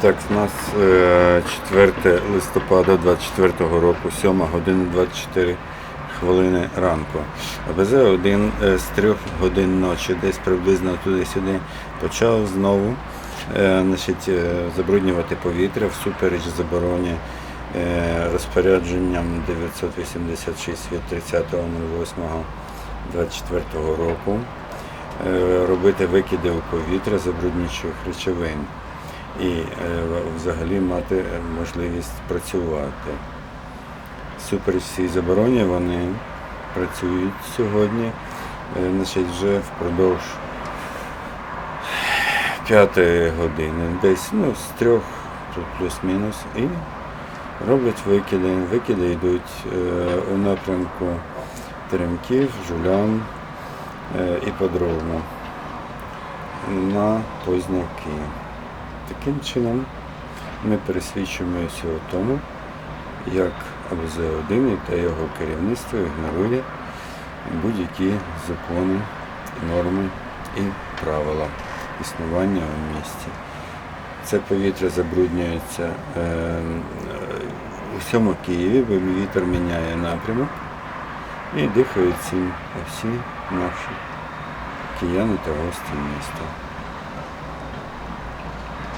Так, у нас е, 4 листопада 24 року, 7 година 24 хвилини ранку. АБЗ-1 е, з 3 годин ночі, десь приблизно туди-сюди, почав знову е, значить, е, забруднювати повітря всупереч забороні е, розпорядженням 986 від 30.08.24 року е, робити викиди у повітря забруднюючих речовин і е, взагалі мати можливість працювати. Супереч цій забороні вони працюють сьогодні, е, значить, вже впродовж п'ятої години, десь ну, з трьох тут плюс-мінус, і роблять викиди. Викиди йдуть е, у напрямку Теремків, Жулян і Подробно на Позняки. Таким чином ми пересвідчуємося у тому, як АБЗ-1 та його керівництво ігнорує будь-які закони, норми і правила існування у місті. Це повітря забруднюється е, у всьому Києві, бо вітер міняє напрямок і дихають всі наші кияни та гості міста.